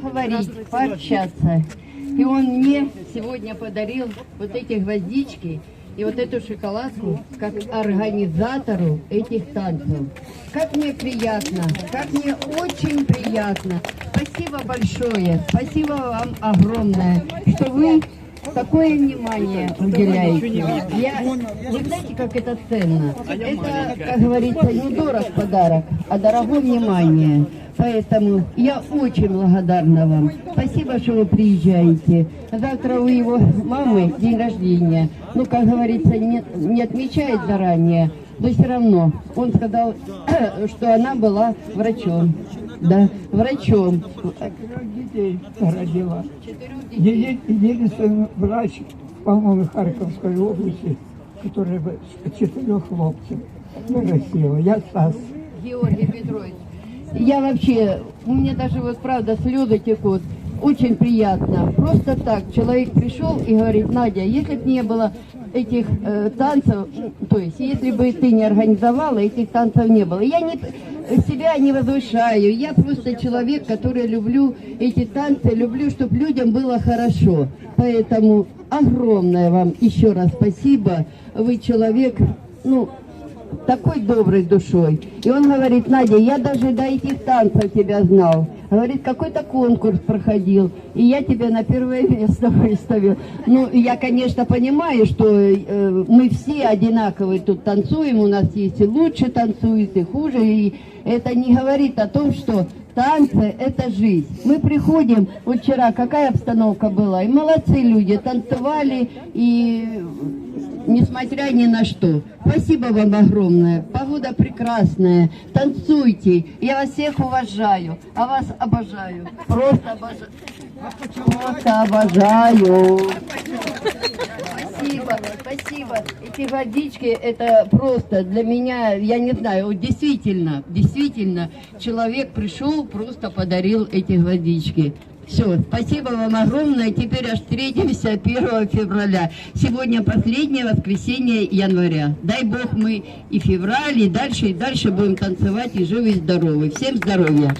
поговорить, пообщаться. И он мне сегодня подарил вот эти гвоздички и вот эту шоколадку как организатору этих танцев. Как мне приятно, как мне очень приятно. Спасибо большое, спасибо вам огромное, что вы такое внимание уделяете. Я, вы знаете, как это ценно? Это, как говорится, не дорог подарок, а дорогое внимание. Поэтому я очень благодарна вам. Спасибо, что вы приезжаете. Завтра у его мамы день рождения. Ну, как говорится, не, не отмечает заранее, но все равно. Он сказал, что она была врачом. Да, врачом. Четырех детей родила. Еди- Единственный врач, по-моему, Харьковской области, который четырех хлопцев вырастила. Я Стас. Георгий Петрович. Я вообще, у меня даже вот правда слезы текут. Очень приятно. Просто так человек пришел и говорит, Надя, если бы не было этих э, танцев, то есть если бы ты не организовала, этих танцев не было. Я не, себя не возвышаю, я просто человек, который люблю эти танцы, люблю, чтобы людям было хорошо. Поэтому огромное вам еще раз спасибо. Вы человек, ну, такой доброй душой. И он говорит, Надя, я даже до этих танцев тебя знал. Говорит, какой-то конкурс проходил, и я тебя на первое место выставил. Ну, я, конечно, понимаю, что э, мы все одинаковые тут танцуем, у нас есть и лучше танцуют, и хуже, и это не говорит о том, что танцы – это жизнь. Мы приходим, вот вчера какая обстановка была, и молодцы люди, танцевали, и несмотря ни на что. Спасибо вам огромное. Погода прекрасная. Танцуйте. Я вас всех уважаю, а вас обожаю. Просто обожаю. Просто обожаю. Спасибо, спасибо. Эти водички, это просто для меня, я не знаю, вот действительно, действительно, человек пришел, просто подарил эти водички. Все, спасибо вам огромное. Теперь аж встретимся 1 февраля. Сегодня последнее воскресенье января. Дай Бог мы и февраль, и дальше, и дальше будем танцевать, и живы, и здоровы. Всем здоровья.